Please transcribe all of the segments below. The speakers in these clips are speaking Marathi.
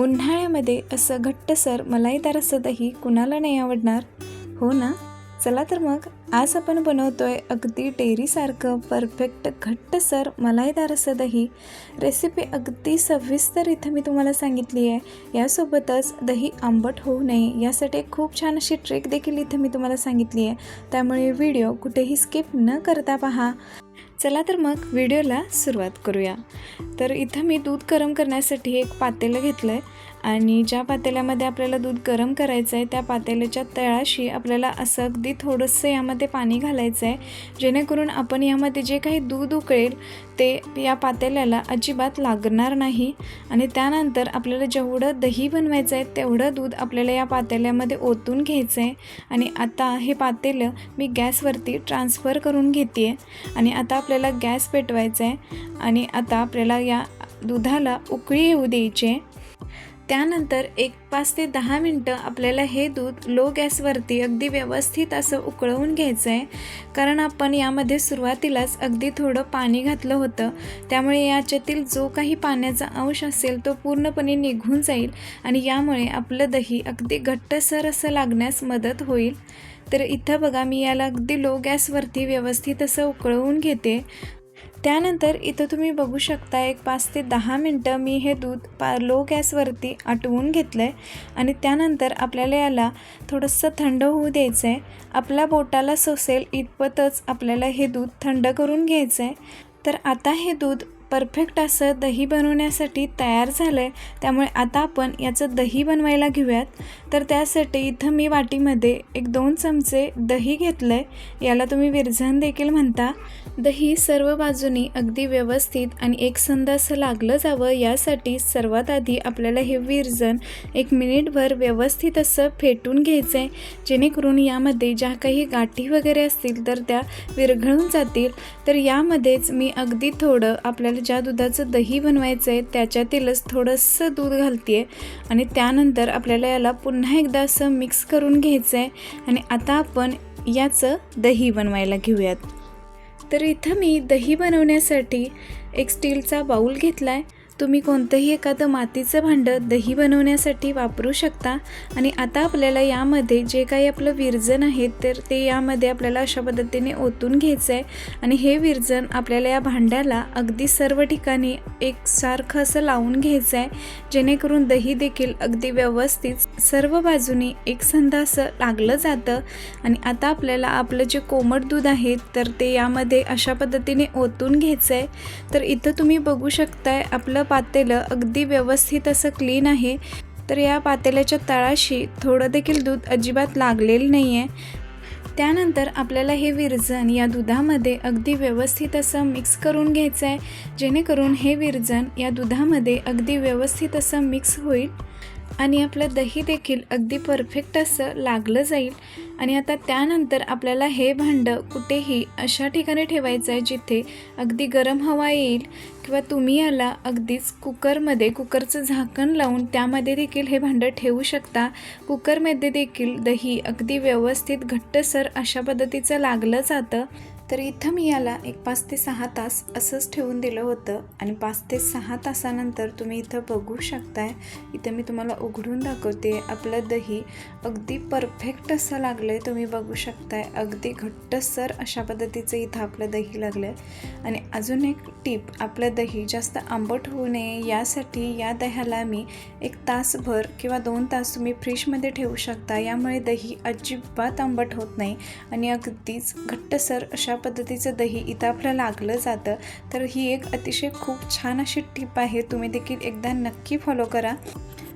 उन्हाळ्यामध्ये असं घट्टसर मलाईदार असं दही कुणाला नाही आवडणार? हो ना? चला तर मग आज आपण बनवतोय अगदी डेअरीसारखं परफेक्ट घट्टसर मलाईदार असं दही रेसिपी अगदी सविस्तर इथं मी तुम्हाला सांगितली आहे. यासोबतच दही आंबट होऊ नये यासाठी खूप छान अशी ट्रिक देखील इथं मी तुम्हाला सांगितली आहे. त्यामुळे व्हिडिओ कुठेही स्किप न करता पहा. चला तर मग व्हिडिओला सुरुवात करूया. तर इथं मी दूध गरम करण्यासाठी एक पातेलं घेतलं आहे आणि ज्या पातेल्यामध्ये आपल्याला दूध गरम करायचं आहे त्या पातेल्याच्या तळाशी आपल्याला असं अगदी थोडंसं यामध्ये पाणी घालायचं आहे जेणेकरून आपण यामध्ये जे काही दूध उकळेल ते या पातेल्याला अजिबात लागणार नाही. आणि त्यानंतर आपल्याला जेवढं दही बनवायचं आहे तेवढं दूध आपल्याला या पातेल्यामध्ये ओतून घ्यायचं आहे. आणि आता हे पातेलं मी गॅसवरती ट्रान्सफर करून घेते आहे. आणि आता आपल्याला गॅस पेटवायचा आहे. आणि आता आपल्याला या दुधाला उकळी येऊ द्यायची आहे. त्यानंतर एक पाच ते दहा मिनटं आपल्याला हे दूध लो गॅसवरती अगदी व्यवस्थित असं उकळवून घ्यायचं आहे कारण आपण यामध्ये सुरुवातीलाच अगदी थोडं पाणी घातलं होतं. त्यामुळे याच्यातील जो काही पाण्याचा अंश असेल तो पूर्णपणे निघून जाईल आणि यामुळे आपलं दही अगदी घट्टसर असं लागण्यास मदत होईल. तर इथं बघा मी याला अगदी लो गॅसवरती व्यवस्थित असं उकळवून घेते. त्यानंतर इथं तुम्ही बघू शकता एक पाच ते दहा मिनटं मी हे दूध पा लो गॅसवरती आटवून घेतलं आहे आणि त्यानंतर आपल्याला याला थोडंसं थंड होऊ द्यायचं आहे आपल्या बोटाला सोसेल इतपतच आपल्याला हे दूध थंड करून घ्यायचं आहे तर आता हे दूध परफेक्ट असं दही बनवण्यासाठी तयार झालं आहे त्यामुळे आता आपण याचं दही बनवायला घेऊयात. तर त्यासाठी इथं मी वाटीमध्ये एक दोन चमचे दही घेतलं आहे याला तुम्ही विरझण देखील म्हणता. दही सर्व बाजूनी अगदी व्यवस्थित आणि एकसंध असं लागलं जावं यासाठी सर्वात आधी आपल्याला हे विरजण एक मिनिटभर व्यवस्थित असं फेटून घ्यायचं आहे जेणेकरून यामध्ये ज्या काही गाठी वगैरे असतील तर त्या विरघळून जातील. तर यामध्येच मी अगदी थोडं आपल्याला ज्या दुधाचं दही बनवायचं आहे त्याच्यातीलच थोडंसं दूध घालते आहे आणि त्यानंतर आपल्याला याला पुन्हा एकदा असं मिक्स करून घ्यायचं आहे आणि आता आपण याचं दही बनवायला घेऊयात. तर इथं मी दही बनवण्यासाठी एक स्टीलचा बाऊल घेतला आहे तुम्ही कोणतंही एखादं मातीचं भांडं दही बनवण्यासाठी वापरू शकता. आणि आता आपल्याला यामध्ये जे काही आपलं विरजन आहे तर ते यामध्ये आपल्याला अशा पद्धतीने ओतून घ्यायचं आहे आणि हे विरजन आपल्याला या भांड्याला अगदी सर्व ठिकाणी एकसारखं असं लावून घ्यायचं आहे जेणेकरून दही देखील अगदी व्यवस्थित सर्व बाजूनी एकसंध असं लागलं जातं. आणि आता आपल्याला आपलं जे कोमट दूध आहे तर ते यामध्ये अशा पद्धतीने ओतून घ्यायचं आहे तर इथं तुम्ही बघू शकताय आपलं पातेलं अगदी व्यवस्थित असं क्लीन आहे. तर या पातेल्याच्या तळाशी थोडं देखील दूध अजिबात लागलेलं नाही आहे त्यानंतर आपल्याला हे विरजन या दुधामध्ये अगदी व्यवस्थित असं मिक्स करून घ्यायचं आहे जेणेकरून हे विरजन या दुधामध्ये अगदी व्यवस्थित असं मिक्स होईल. आणि आपलं दही देखील अगदी परफेक्ट असं लागलं जाईल. आणि आता त्यानंतर आपल्याला हे भांडं कुठेही अशा ठिकाणी ठेवायचं आहे जिथे अगदी गरम हवा येईल किंवा तुम्ही याला अगदीच कुकरमध्ये कुकरचं झाकण लावून त्यामध्ये देखील हे भांडं ठेवू शकता. कुकरमध्ये देखील दही अगदी व्यवस्थित घट्टसर अशा पद्धतीचं लागलं जातं. तर इथं मी याला एक पाच ते सहा तास असंच ठेवून दिलं होतं आणि पाच ते सहा तासानंतर तुम्ही इथं बघू शकताय. इथं मी तुम्हाला उघडून दाखवते. आपलं दही अगदी परफेक्ट असं लागलं आहे तुम्ही बघू शकताय. अगदी घट्टसर अशा पद्धतीचं इथं आपलं दही लागलं आहे आणि अजून एक टीप आपलं दही जास्त आंबट होऊ नये यासाठी या दह्याला मी एक तासभर किंवा दोन तास तुम्ही फ्रीजमध्ये ठेवू शकता. यामुळे दही अजिबात आंबट होत नाही आणि अगदीच घट्टसर अशा पद्धतीचं दही इथं आपलं लागलं जातं. तर ही एक अतिशय खूप छान अशी टिप आहे. तुम्ही देखील एकदा नक्की फॉलो करा.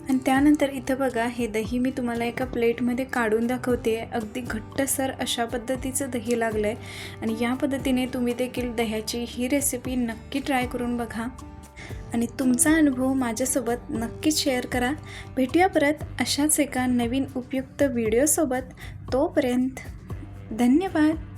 आणि त्यानंतर इथं बघा हे दही मी तुम्हाला एका प्लेटमध्ये काढून दाखवते. अगदी घट्टसर अशा पद्धतीचं दही लागलं आहे आणि या पद्धतीने तुम्ही देखील दह्याची ही रेसिपी नक्की ट्राय करून बघा. आणि तुमचा अनुभव माझ्यासोबत नक्कीच शेअर करा. भेटूया परत अशाच एका नवीन उपयुक्त व्हिडिओसोबत तोपर्यंत धन्यवाद.